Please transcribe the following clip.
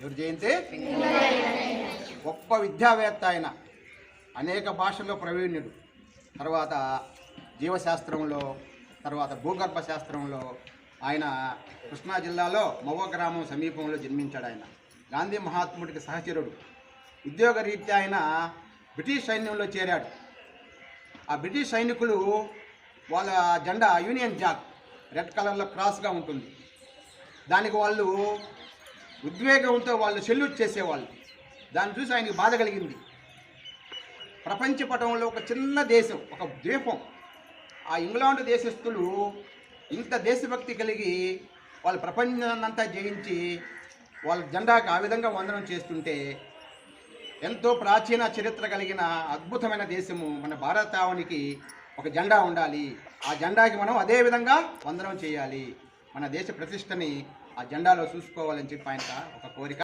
ఎవరు జయంతి? గొప్ప విద్యావేత్త ఆయన. అనేక భాషల్లో ప్రవీణ్యుడు. తర్వాత జీవశాస్త్రంలో తర్వాత భూగర్భ శాస్త్రంలో ఆయన కృష్ణా జిల్లాలో మవ్వ గ్రామం సమీపంలో జన్మించాడు ఆయన. గాంధీ మహాత్ముడికి సహచరుడు. ఉద్యోగ రీత్యా ఆయన బ్రిటిష్ సైన్యంలో చేరాడు. ఆ బ్రిటిష్ సైనికులు వాళ్ళ జెండా యూనియన్ జాక్ రెడ్ కలర్లో క్రాస్గా ఉంటుంది. దానికి వాళ్ళు ఉద్వేగంతో వాళ్ళు సెల్యూట్ చేసేవాళ్ళు. దాన్ని చూసి ఆయనకి బాధ కలిగింది. ప్రపంచ పటంలో ఒక చిన్న దేశం ఒక ద్వీపం ఆ ఇంగ్లాండ్ దేశస్థులు ఇంత దేశభక్తి కలిగి వాళ్ళ ప్రపంచాన్నంతా జయించి వాళ్ళ జెండాకి ఆ విధంగా వందనం చేస్తుంటే ఎంతో ప్రాచీన చరిత్ర కలిగిన అద్భుతమైన దేశము మన భారతావనికి ఒక జెండా ఉండాలి. ఆ జెండాకి మనం అదే విధంగా వందనం చేయాలి. మన దేశ ప్రతిష్టని ఆ జెండాలో చూసుకోవాలని చెప్పి ఆయన ఒక కోరిక.